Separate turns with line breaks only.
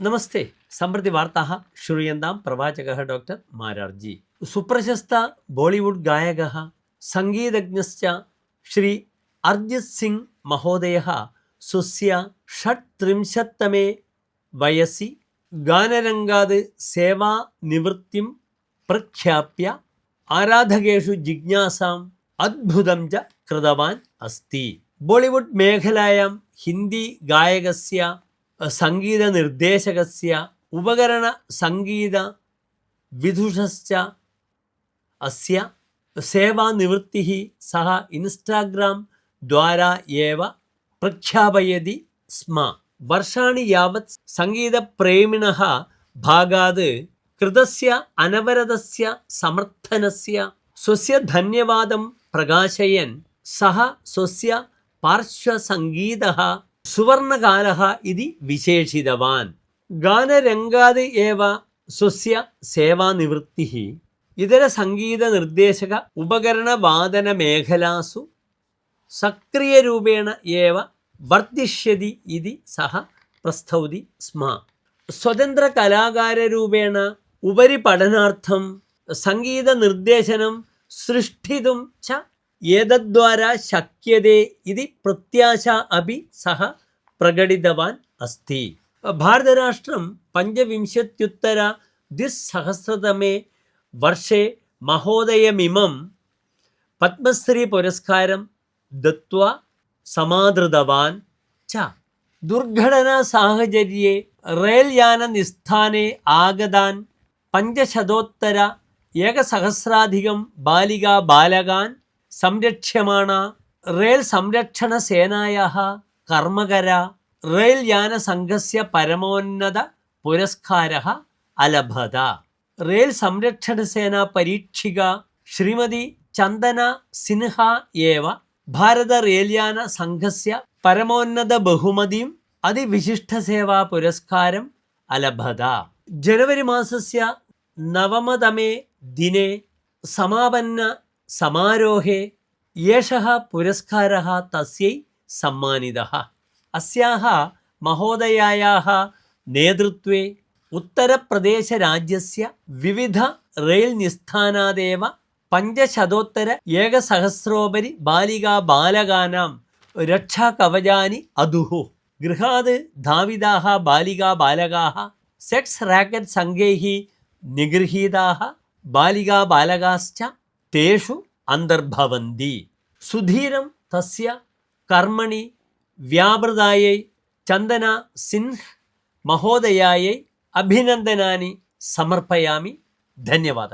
ನಮಸ್ತೆ ಸಮೃದ್ಧಿ ವಾರ್ತಾ ಶ್ರೂಯಂತಾಂ ಪ್ರವಾಚಕ ಡಾಕ್ಟರ್ ಮಾರಾರ್ಜಿ ಸುಪ್ರಶಸ್ತ ಬಾಲಿವುಡ್ ಗಾಯಕ ಸಂಗೀತಜ್ಞಶ್ಚ ಶ್ರೀ ಅರ್ಜಿತ್ ಸಿಂಗ್ ಮಹೋದಯ ಸ್ವಸ್ಯ ಷಟ್ತ್ರಿಂಶತ್ತಮೇ ವಯಸ್ಸಿ ഗാനരംഗാത് സേവാനിവൃത്തിം പ്രഖ്യാപ്യ ആരാധകേഷു ജിജ്ഞാസാം അദ്ഭുതം ച കൃതവാൻ അസ്തി ബോളിവുഡ് മേഖലായാം ഹിന്ദി ഗായകസ്യ സംഗീതനിർദ്ദേശകസ്യ ഉപകരണസംഗീതവിദുഷശ്ച അസ്യ സേവാനിവൃത്തിः സः ഇൻസ്റ്റാഗ്രാം द्वारा एव प्रख्यापयति स्म वर्षाणि यावत् सङ्गीतप्रेमिणः भागात् कृतस्य अनवरतस्य समर्थनस्य स्वस्य धन्यवादं प्रकाशयन् सः स्वस्य पार्श्वसङ्गीतः സുവർണകാല ഇതി വിശേഷിതവാൻ. ഗാനരംഗാത് ഏവ സ്വസ്യ സേവാനിവൃത്തി ഇതര സംഗീത നിർദ്ദേശക ഉപകരണവാദന മേഖലാസു സക്രിയരൂപേണ ഏവ വർദ്ധിഷ്യതി ഇതി സഹ പ്രസ്തൗതി സ്മ. സ്വതന്ത്ര കലാകാരൂപേണ ഉപരി പഠനാർത്ഥം സംഗീത നിർദ്ദേശനം സൃഷ്ടിതും ച ഏതദ്വാരാ ശക്യതേ ഇതി പ്രത്യാശ അഭി സഹ प्रकटितवान् अस्ति भारतराष्ट्रं पञ्चविंशत्युत्तर द्विसहस्रतमे वर्षे महोदयमिमं पद्मश्रीपुरस्कारं दत्त्वा समादृतवान् च दुर्घटनासाहचर्ये रेल् याननिस्थाने കർമ്മകര റെയിൽ യാന സംഘസ്യ പരമോന്നത പുരസ്കാര അലഭത. റെയിൽ സംരക്ഷണ സേന പരീക്ഷിക ശ്രീമതി ചന്ദന സിൻഹ ഏവ ഭാരത റെയിൽയാന സംഘസ്യ പരമോന്നത ബഹുമതിയും അതിവിശിഷ്ട സേവാ പുരസ്കാരം അലഭത. ജനുവരി മാസസ്യ നവമതമേ ദിനെ സമാപന്ന സമാരോഹേ യേഷ പുരസ്കാര തസ്യൈ സമ്മാനിത. അസ്യാഹ മഹോദയായാഹ നേതൃത്വേ ഉത്തർപ്രദേശ രാജ്യസ്യ വിവിധ റെയിൽ നിസ്ഥാനാദേവ പഞ്ചശതോത്തര ഏകസഹസ്രോപരി ബാലികാ ബാലകാനാം രക്ഷാകവചാനി അതുഹു ഗൃഹാത് ധാവിതാഹ ബാലികാ ബാലകാഹ സെക്സ് റാക്കറ്റ് സംഘൈഹി നിഗൃഹീതാഹ ബാലികാ ബാലകാശ്ച തേഷു അന്തർഭവന്തി. സുധീരം തസ്യ കർമ്മണി വ്യാപൃതായൈ ചന്ദന സിൻഹ് മഹോദയായൈ അഭിനന്ദനാനി സമർപ്പയാമി. ധന്യവാദ.